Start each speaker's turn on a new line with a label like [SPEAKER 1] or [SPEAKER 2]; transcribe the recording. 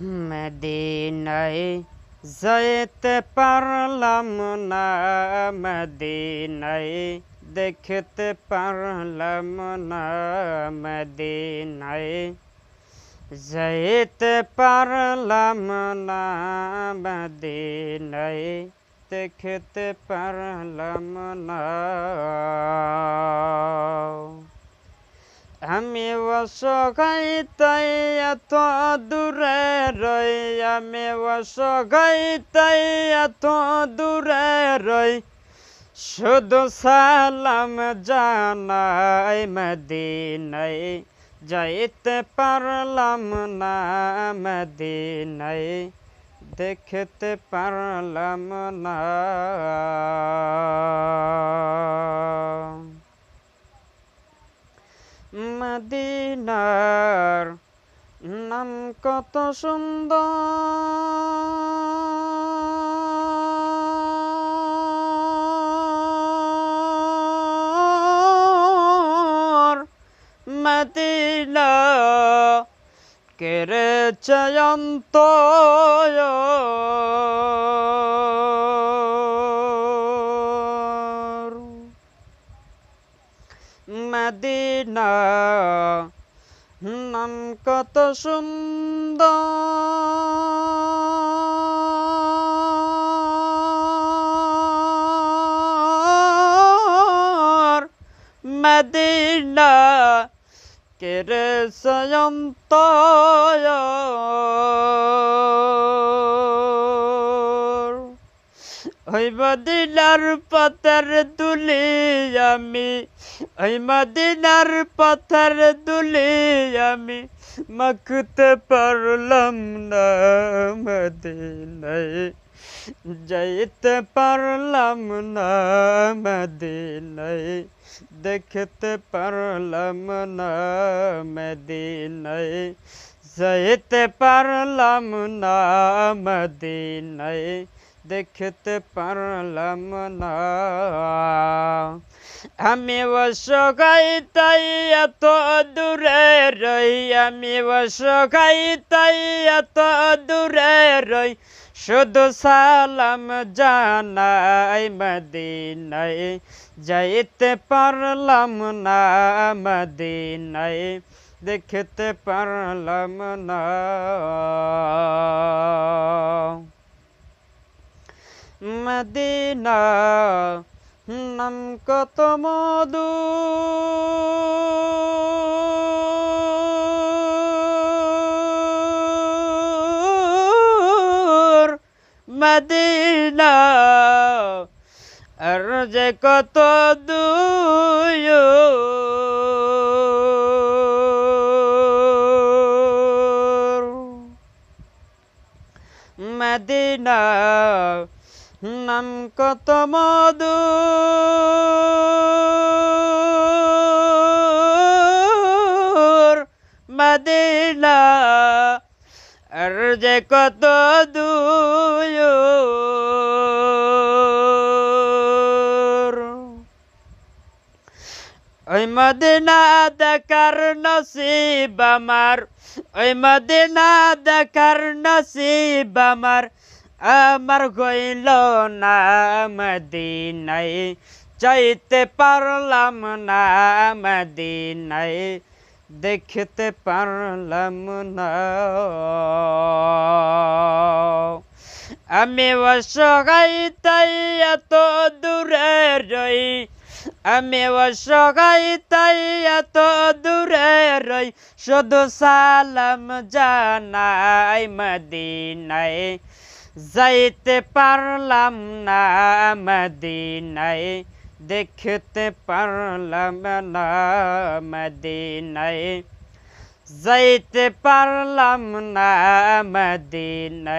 [SPEAKER 1] মদিনায় যাইতে পারলাম না মদিনায়, দেখতে পারলাম না মদিনায়। যাইতে পারলাম না মদিনায়, দেখতে পারলাম না। আমি অসহায়, তাই এত দূরে রই। আমি অসহায়, তাই এত দূরে রই। শুধু সালাম জানাই মদিনায়, যাইতে পারলাম না মদিনায়, দেখতে পারলাম না। নাম কত সুন্দর মদিনা কেরে চয়ন্ত মদিনা নাম কত সুন্দর। মদিনা কেরে সয়ন্ত ওই মদিনার পথের দুলি আমি, ওই মদিনার পথের দুলি আমি মাখতে পারলাম না মদিনায়। যাইতে পারলাম না মদিনায়, দেখতে পারলাম না মদিনায়। যাইতে পারলাম না মদিনায় দেখতে পারলাম না। আমি অসহাই তাই এত দূরে রই। আমি অসহাই তাই এত দূরে রই। শুধু সালাম জানাই মদিনায়। যাইতে পারলাম না মদিনায়। দেখতে পারলাম না। মদিনা নাম কত মধু। মদিনা আর যে কত দূর মদিনা নাম কত মধু? মদিনা আর যে কত দূর ওই মদিনা দেখার নসিব আমার, ওই মদিনা দেখার নসিব আমার। আমার গইল না মদিনায় চাইতে পারলাম না মদিনায় দেখতে পারলাম না আমি অসহায় তাই এত দূরে রই আমি অসহায় তাই এত দূরে রই শুধু সালাম জানাই মদিনায় যাইতে পারলাম না মদিনায় দেখতে পারলাম না মদিনায়। যাইতে পারলাম না মদিনায়।